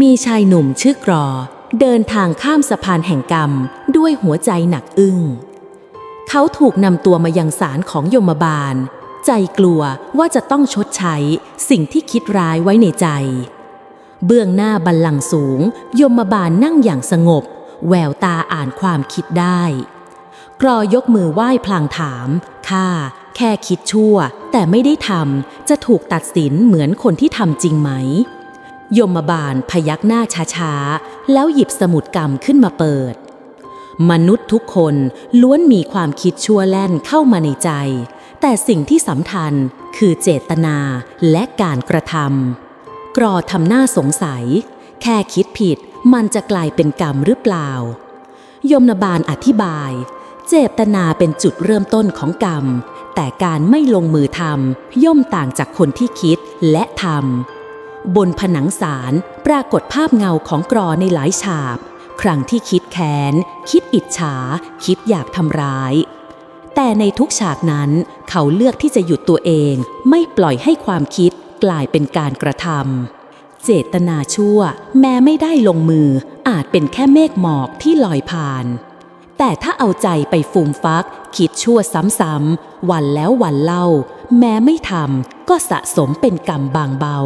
มีชายหนุ่มชื่อกรอ เดินทางข้ามสะพานแห่งกรรมด้วยหัวใจหนักอึ้ง เขาถูกนำตัวมายังศาลของยมบาล ใจกลัวว่าจะต้องชดใช้สิ่งที่คิดร้ายไว้ในใจ เบื้องหน้าบัลลังก์สูง ยมบาลนั่งอย่างสงบ แววตาอ่านความคิดได้ กรอยกมือไหว้พลางถามข้าแค่คิดชั่วแต่ไม่ได้ทำจะถูกตัดสินเหมือนคนที่ทำจริงไหม ยมบาลพยักหน้าช้าๆ แล้วหยิบสมุดกรรมขึ้นมาเปิด มนุษย์ทุกคนล้วนมีความคิดชั่วแล่นเข้ามาในใจ แต่สิ่งที่สำคัญคือเจตนาและการกระทำกรอทำหน้าสงสัย แค่คิดผิดมันจะกลายเป็นกรรมหรือเปล่า ยมนบาลอธิบาย เจตนาเป็นจุดเริ่มต้นของกรรม แต่การไม่ลงมือทำย่อมต่างจากคนที่คิดและทำ บนผนังศาลปรากฏภาพเงาของกรอในหลายฉาบ ครั้งที่คิดแค้น คิดอิจฉา คิดอยากทำร้าย แต่ในทุกฉากนั้นเขาเลือกที่จะหยุดตัวเอง ไม่ปล่อยให้ความคิดกลายเป็นการกระทำเจตนาชั่ว แม้ไม่ได้ลงมืออาจเป็นแค่เมฆหมอกที่ลอยผ่าน แต่ถ้าเอาใจไปฟูมฟัก คิดชั่วซ้ำๆวันแล้ววันเล่า แม้ไม่ทำก็สะสมเป็นกรรมบางเบา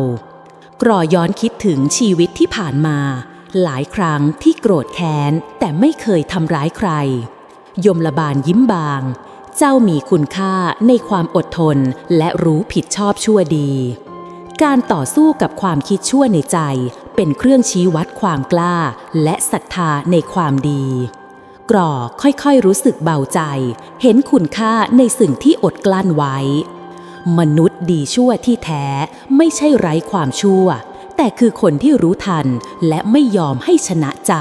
รอย้อนคิดถึงชีวิตที่ผ่านมา หลายครั้งที่โกรธแค้น แต่ไม่เคยทำร้ายใคร ยมละบาลยิ้มบาง เจ้ามีคุณค่าในความอดทนและรู้ผิดชอบชั่วดี การต่อสู้กับความคิดชั่วในใจ เป็นเครื่องชี้วัดความกล้า และศรัทธาในความดีกรอค่อยๆรู้สึกเบาใจ เห็นคุณค่าในสิ่งที่อดกลั้นไว้ มนุษย์ดีชั่วที่แท้ไม่ใช่ไร้ความชั่ว แต่คือคนที่รู้ทันและไม่ยอมให้ชนะใจ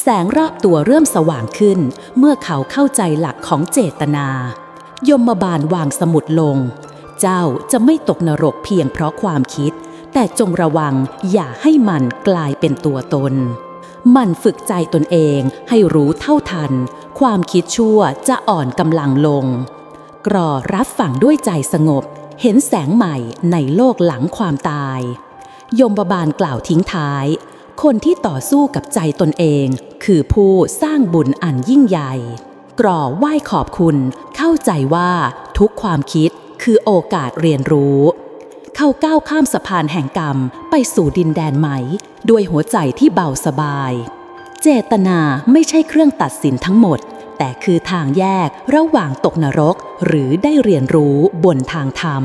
แสงรอบตัวเริ่มสว่างขึ้น เมื่อเขาเข้าใจหลักของเจตนา ยมบาลวางสมุดลง เจ้าจะไม่ตกนรกเพียงเพราะความคิด แต่จงระวังอย่าให้มันกลายเป็นตัวตนมันฝึกใจตนเองให้รู้เท่าทัน ความคิดชั่วจะอ่อนกำลังลง กรอรับฟังด้วยใจสงบ เห็นแสงใหม่ในโลกหลังความตาย ยมบาลกล่าวทิ้งท้าย คนที่ต่อสู้กับใจตนเอง คือผู้สร้างบุญอันยิ่งใหญ่ กรอไหว้ขอบคุณ เข้าใจว่าทุกความคิดคือโอกาสเรียนรู้ เข้าก้าวข้ามสะพานแห่งกรรมไปสู่ดินแดนใหม่ ด้วยหัวใจที่เบาสบาย เจตนาไม่ใช่เครื่องตัดสินทั้งหมด แต่คือทางแยกระหว่างตกนรกหรือได้เรียนรู้บนทางธรรม